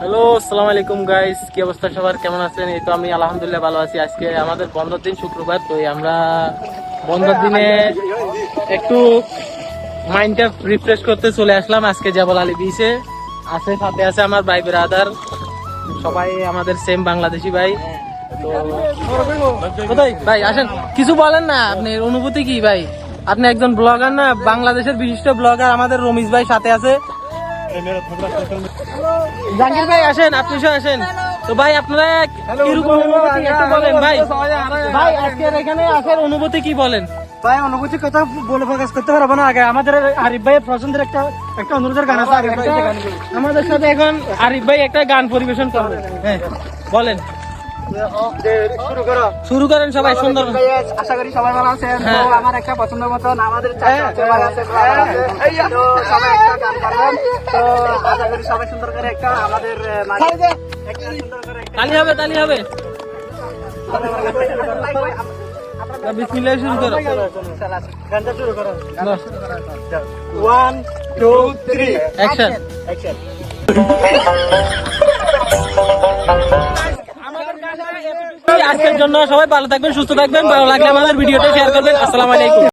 Hello আসসালামু আলাইকুম guys কি অবস্থা সবার? কেমন আছেন? এই তো আমি আলহামদুলিল্লাহ ভালো আছি। আজকে আমাদের বন্ধের দিন শুক্রবার, তো আমরা বন্ধের দিনে একটু মাইন্ডটা রিফ্রেশ করতে চলে আসলাম। আজকে জাবল আলী বিচে আছে, সাথে আছে আমার ভাই ব্রাদার সবাই আমাদের সেম বাংলাদেশি ভাই। ভাই, আসেন। কিছু বলেন না আপনার অনুভূতি কি ভাই? আপনি একজন ব্লগার না? বাংলাদেশের বিশিষ্ট ব্লগার আমাদের রমিজ ভাই সাথে আছে। জাহাঙ্গীর ভাই আসেন আপনি আসেন। তো ভাই আপনারা কীরকম অনুভূতি একটু বলেন ভাই। ভাই আজকের এখানে আসার অনুভূতি কি বলেন? ভাই অনুভূতি কথা বলে প্রকাশ করতে পারব না আগে আমাদের আরিফ ভাই পছন্দের একটা একটা অনুরোধের গান আছে আমাদের সাথে এখন আরিফ ভাই একটা গান পরিবেশন করবেন হ্যাঁ। বলেন। শুরু করেন সবাই সুন্দর। আশা করি সবাই ভালো আছেন তো। আমার একটা পছন্দ মতন আমাদের আছে। তো সবাই একটা গান গাবেন তো আশা করি সবাই সুন্দর করে একটা আমাদের তালি হবে তালি হবে। বিসমিল্লাহ শুরু করো। গানটা শুরু করো ওয়ান টু থ্রি অ্যাকশন আজকের জন্য সবাই ভালো থাকবেন, সুস্থ থাকবেন, ভালো লাগলে আমাদের ভিডিওটা শেয়ার করবেন। আসসালামু আলাইকুম।